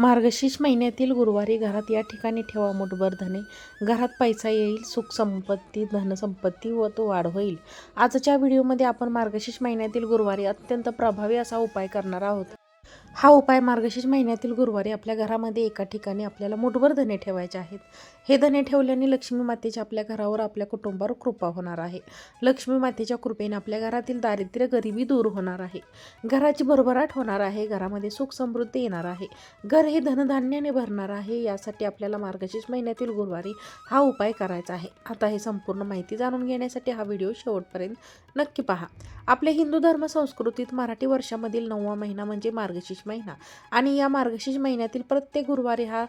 मार्गशीर्ष महिन्यातील गुरुवारी घरात या ठिकाणी ठेवा मुठभर धने. घरात पैसा येईल सुख संपत्ती धनसंपत्ती व तो वाढ होईल. आजच्या व्हिडिओमध्ये आपण मार्गशीर्ष महिन्यातील गुरुवारी अत्यंत प्रभावी असा उपाय करणार आहोत. हा उपाय मार्गशीर्ष महिन्यातील गुरुवारी आपल्या घरामध्ये एका ठिकाणी आपल्याला मुठभर धने ठेवायचे आहेत. हे धने ठेवल्याने लक्ष्मी मातेच्या आपल्या घरावर आपल्या कुटुंबावर कृपा होणार आहे. लक्ष्मी मातेच्या कृपेने आपल्या घरातील दारिद्र्य गरिबी दूर होणार आहे. घराची भरभराट होणार आहे. घरामध्ये सुख समृद्धी येणार आहे. घर हे धनधान्याने भरणार आहे. यासाठी आपल्याला मार्गशीर्ष महिन्यातील गुरुवारी हा उपाय करायचा आहे. आता हे संपूर्ण माहिती जाणून घेण्यासाठी हा व्हिडिओ शेवटपर्यंत नक्की पहा. आपल्या हिंदू धर्म संस्कृतीत मराठी वर्षामधील नववा महिना म्हणजे मार्गशीर्ष महिना. आणि या मार्गशीर्ष महिन्यातील प्रत्येक गुरुवारी हा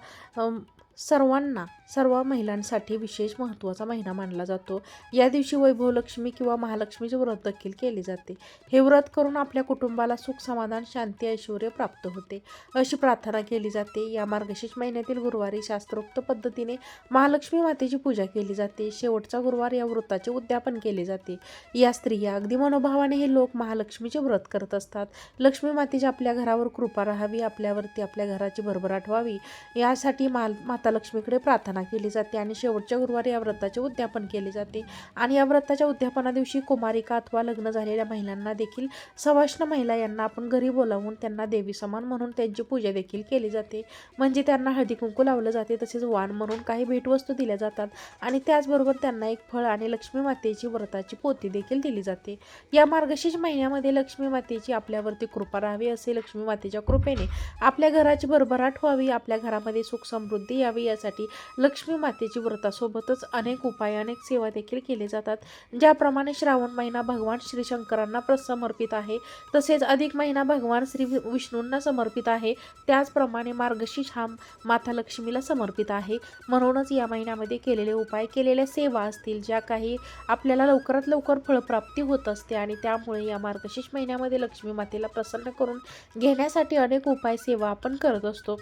सर्वांना सर्व महिलांसाठी विशेष महत्त्वाचा महिना मानला जातो. या दिवशी वैभवलक्ष्मी किंवा महालक्ष्मीचे व्रत देखील केले जाते. हे व्रत करून आपल्या कुटुंबाला सुख समाधान शांती ऐश्वर प्राप्त होते. अशी प्रार्थना केली जाते. या मार्गशीर्ष महिन्यातील गुरुवारी शास्त्रोक्त पद्धतीने महालक्ष्मी मातेची पूजा केली जाते. शेवटचा गुरुवार या व्रताचे उद्यापन केले जाते. या स्त्रिया अगदी मनोभावाने हे लोक महालक्ष्मीचे व्रत करत असतात. लक्ष्मी मातेची आपल्या घरावर कृपा राहावी आपल्यावरती आपल्या घराची भरभराट व्हावी. यासाठी माल माता लक्ष्मीकडे प्रार्थना केली जाते आणि शेवटच्या गुरुवारी या व्रताचे उद्यापन केले जाते. आणि या व्रताच्या उद्यापना दिवशी कुमारिका अथवा लग्न झालेल्या महिलांना देखील सवाष्ण महिला यांना आपण घरी बोलावून त्यांना देवी समान म्हणून त्यांची पूजा देखील केली जाते. म्हणजे त्यांना हळदी कुंकू लावलं जाते तसेच वाण म्हणून काही भेटवस्तू दिल्या जातात आणि त्याचबरोबर त्यांना एक फळ आणि लक्ष्मी मातेची व्रताची पोती देखील दिली जाते. या मार्गशीर्ष महिन्यामध्ये लक्ष्मी मातेची आपल्यावरती कृपा राहावी असे लक्ष्मी मातेच्या कृपेने आपल्या घराची भरभराट व्हावी आपल्या घरामध्ये सुख समृद्धी या यावी यासाठी लक्ष्मी मातेची व्रतासोबतच अनेक उपाय अनेक सेवा देखील केले जातात. ज्याप्रमाणे श्रावण महिना भगवान श्री शंकरांना समर्पित आहे तसेच अधिक महिना भगवान श्री विष्णूंना समर्पित आहे. त्याचप्रमाणे मार्गशीर्ष हा माता लक्ष्मीला समर्पित आहे. म्हणूनच या महिन्यामध्ये केलेले उपाय केलेल्या सेवा असतील ज्या काही आपल्याला लवकरात लवकर फळप्राप्ती होत असते आणि त्यामुळे या मार्गशीर्ष महिन्यामध्ये लक्ष्मी मातेला प्रसन्न करून घेण्यासाठी अनेक उपाय सेवा आपण करत असतो.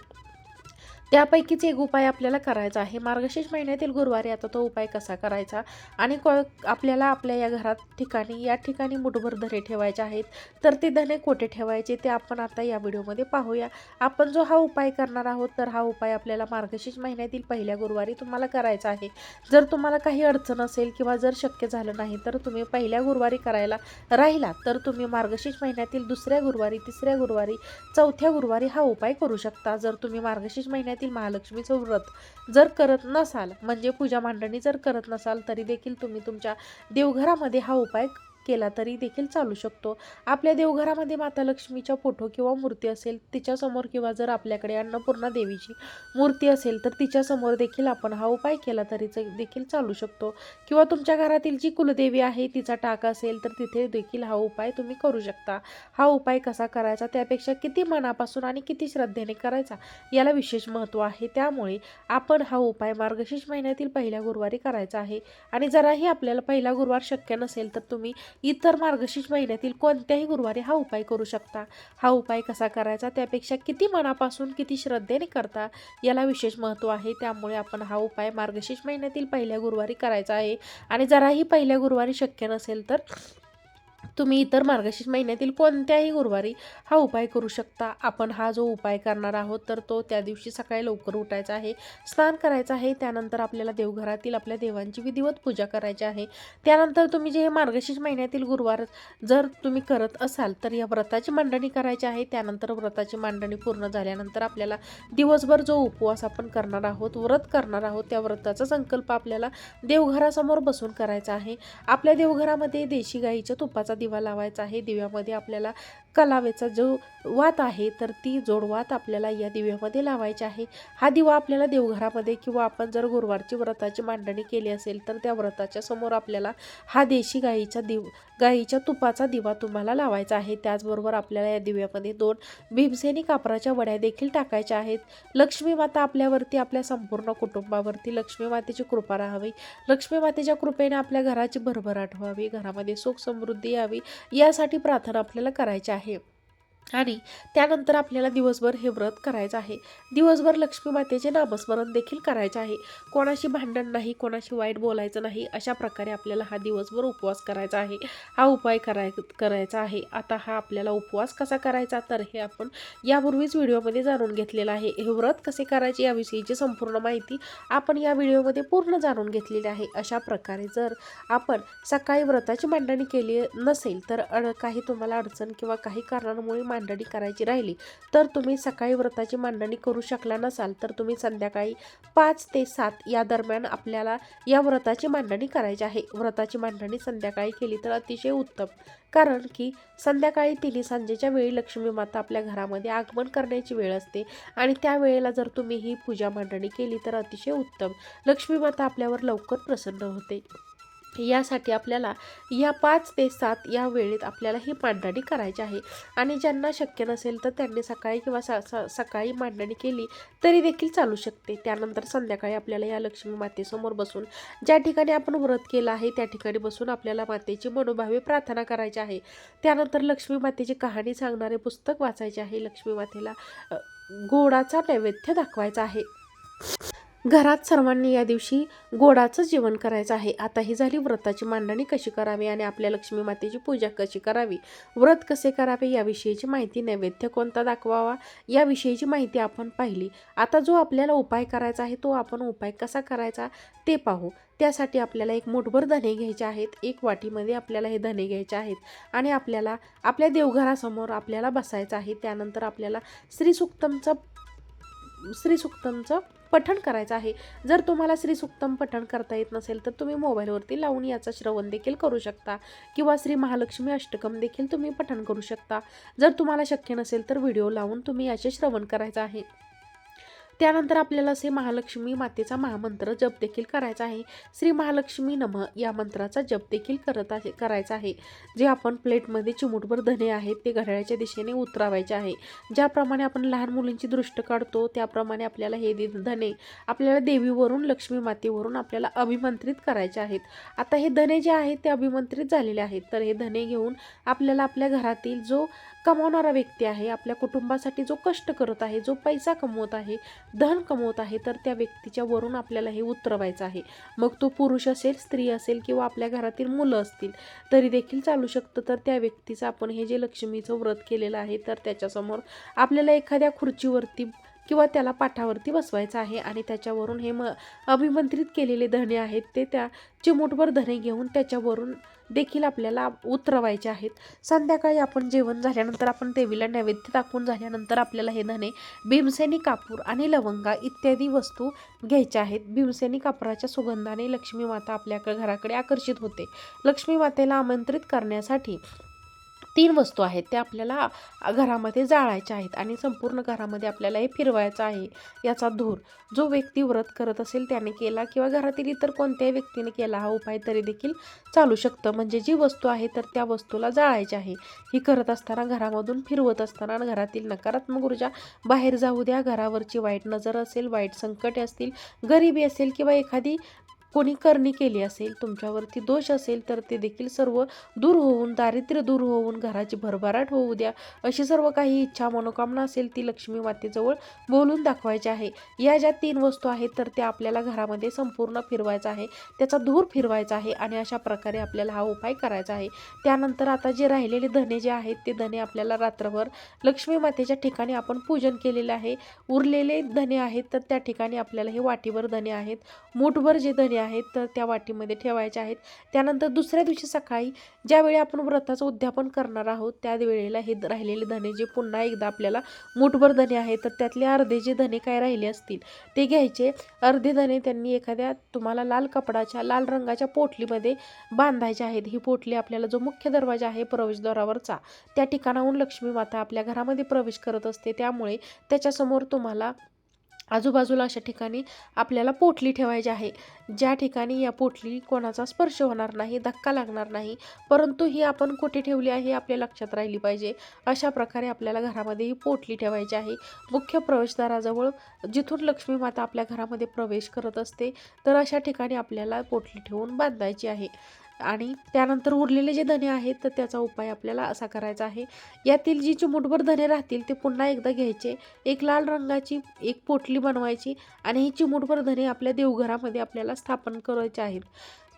त्यापैकीच एक उपाय आपल्याला करायचा आहे. मार्गशीर्ष महिन्यातील गुरुवारी आता तो उपाय कसा करायचा? आणि को आपल्याला आपल्या या घरात ठिकाणी या ठिकाणी मुठभर धने ठेवायचे आहेत. तर ते धने कोठे ठेवायचे ते आपण आता या व्हिडिओमध्ये पाहूया. आपण जो हा उपाय करणार आहोत तर हा उपाय आपल्याला मार्गशीर्ष महिन्यातील पहिल्या गुरुवारी तुम्हाला करायचा आहे. जर तुम्हाला काही अडचण असेल किंवा जर शक्य झालं नाही तर तुम्ही पहिल्या गुरुवारी करायला राहिला तर तुम्ही मार्गशीर्ष महिन्यातील दुसऱ्या गुरुवारी तिसऱ्या गुरुवारी चौथ्या गुरुवारी हा उपाय करू शकता. जर तुम्ही मार्गशीर्ष महिन्यातील महालक्ष्मीचं व्रत जर करत नसाल म्हणजे पूजा मांडणी जर करत नसाल तरी देखील तुम्ही तुमच्या देवघरामध्ये हा उपाय केला तरी देखील चालू शकतो. आपल्या देवघरामध्ये माता लक्ष्मीचा फोटो किंवा मूर्ती असेल तिच्यासमोर किंवा जर आपल्याकडे अन्नपूर्णा देवीची मूर्ती असेल तर तिच्यासमोर देखील आपण हा उपाय केला तरी देखील चालू शकतो. किंवा तुमच्या घरातील जी कुलदेवी आहे तिचा टाक असेल तर तिथे देखील हा उपाय तुम्ही करू शकता. हा उपाय कसा करायचा त्यापेक्षा किती मनापासून आणि किती श्रद्धेने करायचा याला विशेष महत्त्व आहे. त्यामुळे आपण हा उपाय मार्गशीर्ष महिन्यातील पहिल्या गुरुवारी करायचा आहे. आणि जराही आपल्याला पहिला गुरुवार शक्य नसेल तर तुम्ही इतर मार्गशीर्ष महिन्यातील कोणत्याही गुरुवारी हा उपाय करू शकता. हा उपाय कसा करायचा? त्यापेक्षा किती मनापासून किती श्रद्धेने करता याला विशेष महत्त्व आहे. त्यामुळे आपण हा उपाय मार्गशीर्ष महिन्यातील पहिल्या गुरुवारी करायचा आहे. आणि जराही पहिल्या गुरुवारी शक्य नसेल तर तुम्ही इतर मार्गशीर्ष महिन्यातील कोणत्याही गुरुवारी हा उपाय करू शकता. आपण हा जो उपाय करणार आहोत तर तो त्या दिवशी सकाळी लवकर उठायचा आहे स्नान करायचं आहे त्यानंतर आपल्याला देवघरातील आपल्या देवांची विधिवत पूजा करायची आहे. त्यानंतर तुम्ही जे हे मार्गशीर्ष महिन्यातील गुरुवार जर तुम्ही करत असाल तर या व्रताची मांडणी करायची आहे. त्यानंतर व्रताची मांडणी पूर्ण झाल्यानंतर आपल्याला दिवसभर जो उपवास आपण करणार आहोत व्रत करणार आहोत त्या व्रताचा संकल्प आपल्याला देवघरासमोर बसून करायचा आहे. आपल्या देवघरामध्ये देशी गाईच्या तुपाचा दिवा लावायचा आहे. दिव्यामध्ये आपल्याला कलावेचा जो वात आहे तर ती जोडवात आपल्याला या दिव्यामध्ये लावायची आहे. हा दिवा आपल्याला देवघरामध्ये किंवा आपण जर गुरुवारची व्रताची मांडणी केली असेल तर त्या व्रताच्या समोर आपल्याला हा देशी गाईचा दिव गाईच्या तुपाचा दिवा तुम्हाला लावायचा आहे. त्याचबरोबर आपल्याला या दिव्यामध्ये दोन भीमसेनी कापराच्या वड्या देखील टाकायच्या आहेत. लक्ष्मी माता आपल्यावरती आपल्या संपूर्ण कुटुंबावरती लक्ष्मी मातेची कृपा राहावी. लक्ष्मी मातेच्या कृपेने आपल्या घराची भरभराट व्हावी. घरामध्ये सुख समृद्धी यावी. यासाठी प्रार्थना आपल्याला करायची आहे. आणि त्यानंतर आपल्याला दिवसभर हे व्रत करायचं आहे. दिवसभर लक्ष्मी मातेचे नामस्मरण देखील करायचे आहे. कोणाशी भांडण नाही कोणाशी वाईट बोलायचं नाही अशा प्रकारे आपल्याला हा दिवसभर उपवास करायचा आहे. हा उपाय कराय करायचा आहे. आता हा आपल्याला उपवास कसा करायचा तर हे आपण यापूर्वीच व्हिडिओमध्ये जाणून घेतलेलं आहे. हे व्रत कसे करायचे याविषयीची संपूर्ण माहिती आपण या व्हिडिओमध्ये पूर्ण जाणून घेतलेली आहे. अशा प्रकारे जर आपण सकाळी व्रताची मांडणी केली नसेल तर काही तुम्हाला अडचण किंवा काही कारणांमुळे मांडणी करायची राहिली. तर तुम्ही सकाळी व्रताची मांडणी करू शकला नसाल तर तुम्ही संध्याकाळी पाच ते सात या दरम्यान आपल्याला या व्रताची मांडणी करायची आहे. व्रताची मांडणी संध्याकाळी केली तर अतिशय उत्तम. कारण की संध्याकाळी तिन्ही सांजेच्या वेळी लक्ष्मी माता आपल्या घरामध्ये आगमन करण्याची वेळ असते आणि त्या वेळेला जर तुम्ही ही पूजा मांडणी केली तर अतिशय उत्तम. लक्ष्मी माता आपल्यावर लवकर प्रसन्न होते. यासाठी आपल्याला या पाच ते सात या वेळेत आपल्याला ही मांडणी करायची आहे. आणि ज्यांना शक्य नसेल तर त्यांनी सकाळी किंवा स स सकाळी मांडणी केली तरी देखील चालू शकते. त्यानंतर संध्याकाळी आपल्याला या लक्ष्मी मातेसमोर बसून ज्या ठिकाणी आपण व्रत केलं आहे त्या ठिकाणी बसून आपल्याला मातेची मनोभावे प्रार्थना करायची आहे. त्यानंतर लक्ष्मी मातेची कहाणी सांगणारे पुस्तक वाचायचे आहे. लक्ष्मी मातेला गोडाचा नैवेद्य दाखवायचा आहे. घरात सर्वांनी या दिवशी गोडाचं जेवण करायचं आहे. आता ही झाली व्रताची मांडणी कशी करावी आणि आपल्या लक्ष्मी मातेची पूजा कशी करावी? व्रत कसे करावे याविषयीची माहिती नैवेद्य कोणता दाखवावा याविषयीची माहिती आपण पाहिली. आता जो आपल्याला उपाय करायचा आहे तो आपण उपाय कसा करायचा ते पाहू. त्यासाठी आपल्याला एक मोठभर धने घ्यायचे आहेत एक वाटीमध्ये आपल्याला हे धने घ्यायचे आहेत आणि आपल्याला आपल्या देवघरासमोर आपल्याला बसायचं आहे. त्यानंतर आपल्याला श्रीसुक्तमचं श्रीसुक्तमचं पठण करायचं आहे. जर तुम्हाला श्रीसुक्तम पठण करता येत नसेल तर तुम्ही मोबाईलवरती लावून याचं श्रवण देखील करू शकता. किंवा श्री महालक्ष्मी अष्टकम देखील तुम्ही पठण करू शकता. जर तुम्हाला शक्य नसेल तर व्हिडिओ लावून तुम्ही याचे श्रवण करायचं आहे. त्यानंतर आपल्याला असे महालक्ष्मी मातेचा महामंत्र जप देखील करायचा आहे. श्री महालक्ष्मी नम या मंत्राचा जप देखील करत आहे करायचा आहे. जे आपण प्लेटमध्ये चिमूटभर धने आहेत ते घड्याळ्याच्या दिशेने उतरावायचे आहे. ज्याप्रमाणे आपण लहान मुलींची दृष्ट काढतो त्याप्रमाणे आपल्याला हे दे- धने आपल्याला देवीवरून लक्ष्मी मातेवरून आपल्याला अभिमंत्रित करायचे आहेत. आता हे धने जे आहेत ते अभिमंत्रित झालेले आहेत. तर हे धने घेऊन आपल्याला आपल्या घरातील जो कमावणारा व्यक्ती आहे आपल्या कुटुंबासाठी जो कष्ट करत आहे जो पैसा कमवत आहे धन कमवत आहे तर त्या व्यक्तीच्या वरून आपल्याला हे उतरवायचं आहे. मग तो पुरुष असेल स्त्री असेल किंवा आपल्या घरातील मुलं असतील तरी देखील चालू शकतं. तर त्या व्यक्तीचं आपण हे जे लक्ष्मीचं व्रत केलेलं आहे तर त्याच्यासमोर आपल्याला एखाद्या खुर्चीवरती किंवा त्याला पाठावरती बसवायचं आहे आणि त्याच्यावरून हे म अभिमंत्रित केलेले धने आहेत ते त्या चिमूटभर धने घेऊन त्याच्यावरून देखील आपल्याला उतरवायचे आहेत. संध्याकाळी आपण जेवण झाल्यानंतर आपण देवीला नैवेद्य दाखवून झाल्यानंतर आपल्याला हे धने भीमसेनी कापूर आणि लवंगा इत्यादी वस्तू घ्यायच्या आहेत. भीमसेनी कापराच्या सुगंधाने लक्ष्मी माता आपल्या घराकडे आकर्षित होते. लक्ष्मी मातेला आमंत्रित करण्यासाठी तीन वस्तू आहेत त्या आपल्याला घरामध्ये जाळायच्या आहेत आणि संपूर्ण घरामध्ये आपल्याला हे फिरवायचं आहे याचा धूर. जो व्यक्ती व्रत करत असेल त्याने केला किंवा घरातील इतर कोणत्याही व्यक्तीने केला हा उपाय तरी देखील चालू शकतं. म्हणजे जी वस्तू आहे तर त्या वस्तूला जाळायची आहे. ही करत असताना घरामधून फिरवत असताना घरातील नकारात्मक ऊर्जा बाहेर जाऊ द्या. घरावरची वाईट नजर असेल वाईट संकटे असतील गरिबी असेल किंवा एखादी कोणी करणी केली असेल तुमच्यावरती दोष असेल तर ते देखील सर्व दूर होऊन दारिद्र्य दूर होऊन घराची भरभराट होऊ द्या. अशी सर्व काही इच्छा मनोकामना असेल ती लक्ष्मी मातेजवळ बोलून दाखवायची आहे. या ज्या तीन वस्तू आहेत तर त्या आपल्याला घरामध्ये संपूर्ण फिरवायचा आहे. त्याचा धूर फिरवायचा आहे आणि अशा प्रकारे आपल्याला हा उपाय करायचा आहे. त्यानंतर आता जे राहिलेले धने जे आहेत ते धने आपल्याला रात्रभर लक्ष्मी मातेच्या ठिकाणी आपण पूजन केलेलं आहे. उरलेले धने आहेत तर त्या ठिकाणी आपल्याला हे वाटीभर धने आहेत. मूठभर जे धने आहेत तर त्या वाटीमध्ये ठेवायच्या आहेत. त्यानंतर दुसऱ्या दिवशी सकाळी ज्यावेळी आपण व्रताचं उद्यापन करणार आहोत त्या वेळेला हे राहिलेले धने जे पुन्हा एकदा आपल्याला मुठभर धने आहेत तर त्यातले अर्धे जे धने काय राहिले असतील ते घ्यायचे. अर्धे धने त्यांनी एखाद्या तुम्हाला लाल कपडाच्या लाल रंगाच्या पोटलीमध्ये बांधायचे आहेत. ही पोटली आपल्याला जो मुख्य दरवाजा आहे प्रवेशद्वारावरचा त्या ठिकाणाहून लक्ष्मी माता आपल्या घरामध्ये प्रवेश करत असते. त्यामुळे त्याच्यासमोर तुम्हाला आजूबाजूला अशा ठिकाणी आपल्याला पोटली ठेवायची आहे. ज्या ठिकाणी या पोटली कोणाचा स्पर्श होणार नाही धक्का लागणार नाही परंतु ही आपण कुठे ठेवली आहे आपल्या लक्षात राहिली पाहिजे. अशा प्रकारे आपल्याला घरामध्ये ही पोटली ठेवायची आहे. मुख्य प्रवेशद्वाराजवळ जिथून लक्ष्मी माता आपल्या घरामध्ये प्रवेश करत असते तर अशा ठिकाणी आपल्याला पोटली ठेवून बांधायची आहे. आणि त्यानंतर उरलेले जे धने आहेत तर त्याचा उपाय आपल्याला असा करायचा आहे. यातील जी चिमूटभर धने राहतील ते पुन्हा एकदा घ्यायचे. एक लाल रंगाची एक पोटली बनवायची आणि ही चिमूटभर धने आपल्या देवघरामध्ये आपल्याला स्थापन करायचे आहेत.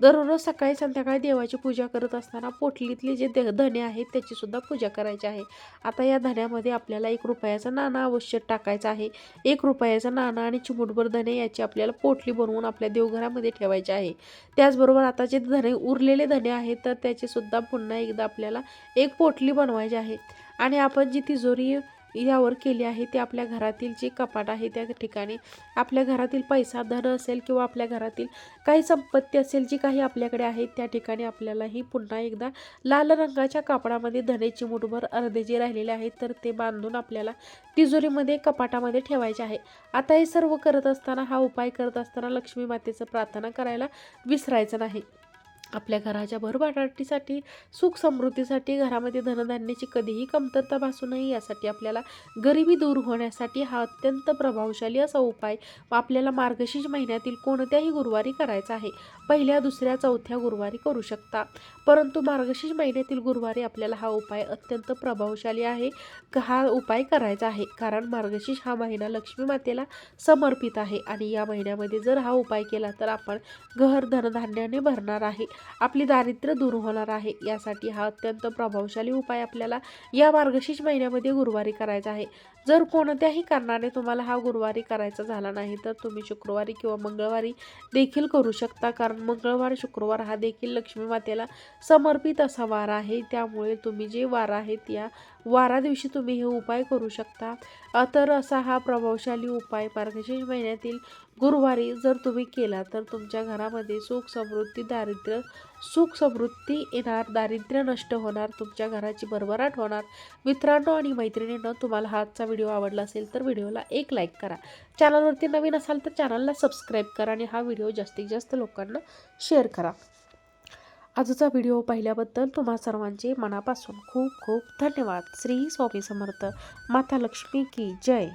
दररोज सकाळी संध्याकाळी देवाची पूजा करत असताना पोटलीतले जे द धने आहेत त्याची सुद्धा पूजा करायची आहे. आता या धण्यामध्ये आपल्याला एक रुपयाचं नाणं आवश्यक टाकायचं आहे. एक रुपयाचं नाणं आणि चिमूटभर धने याची आपल्याला पोटली बनवून आपल्या देवघरामध्ये ठेवायचे आहे. त्याचबरोबर आता जे धने उरलेले धने आहेत तर त्याची सुद्धा पुन्हा एकदा आपल्याला एक पोटली बनवायची आहे. आणि आपण जी तिजोरी यावर केली आहे. ते आपल्या घरातील जे कपाट आहे त्या ठिकाणी आपल्या घरातील पैसा धन असेल किंवा आपल्या घरातील काही संपत्ती असेल जी काही आपल्याकडे आहे त्या ठिकाणी आपल्याला ही पुन्हा एकदा लाल रंगाच्या कापडामध्ये धनेची मुठभर अर्धे जे राहिलेले आहेत तर ते बांधून आपल्याला तिजोरीमध्ये कपाटामध्ये ठेवायचे आहे. आता हे सर्व करत असताना हा उपाय करत असताना लक्ष्मी मातेचं प्रार्थना करायला विसरायचं नाही. आपल्या घराच्या भरभराटीसाठी सुख समृद्धीसाठी घरामध्ये धनधान्याची कधीही कमतरता भासू नये यासाठी आपल्याला गरिबी दूर होण्यासाठी हा अत्यंत प्रभावशाली असा उपाय आपल्याला मार्गशीर्ष महिन्यातील कोणत्याही गुरुवारी करायचा आहे. पहिल्या दुसऱ्या चौथ्या गुरुवारी करू शकता. परंतु मार्गशीर्ष महिन्यातील गुरुवारी आपल्याला हा उपाय अत्यंत प्रभावशाली आहे हा उपाय करायचा आहे. कारण मार्गशीर्ष हा महिना लक्ष्मी मातेला समर्पित आहे आणि या महिन्यामध्ये जर हा उपाय केला तर आपण घर धनधान्याने भरणार आहे. आपली दारिद्र्य दूर होणार आहे. यासाठी हा अत्यंत प्रभावशाली उपाय आपल्याला या मार्गशीर्ष महिन्यामध्ये गुरुवारी करायचा आहे. जर कोणत्याही कारणाने तुम्हाला हा गुरुवारी करायचा झाला नाही तर तुम्ही शुक्रवारी किंवा मंगळवारी देखील करू शकता. कारण मंगळवार शुक्रवार हा देखील लक्ष्मी मातेला समर्पित असा वार आहे. त्यामुळे तुम्ही जे वार आहेत या वारा दिवशी तुम्ही हे उपाय करू शकता. तर असा हा प्रभावशाली उपाय मार्गशीर्ष महिन्यातील गुरुवारी जर तुम्ही केला तर तुमच्या घरामध्ये सुख समृद्धी दारिद्र्य सुख समृद्धी येणार दारिद्र्य नष्ट होणार तुमच्या घराची भरभराट होणार. मित्रांनो आणि मैत्रिणींनो तुम्हाला हा आजचा व्हिडिओ आवडला असेल तर व्हिडिओला एक लाईक करा. चॅनलवरती नवीन असाल तर चॅनलला सबस्क्राईब करा आणि हा व्हिडिओ जास्तीत जास्त लोकांना शेअर करा. आजचा व्हिडिओ पाहिल्याबद्दल तुम्हा सर्वांचे मनापासून खूप खूप धन्यवाद. श्री स्वामी समर्थ. माता लक्ष्मी की जय.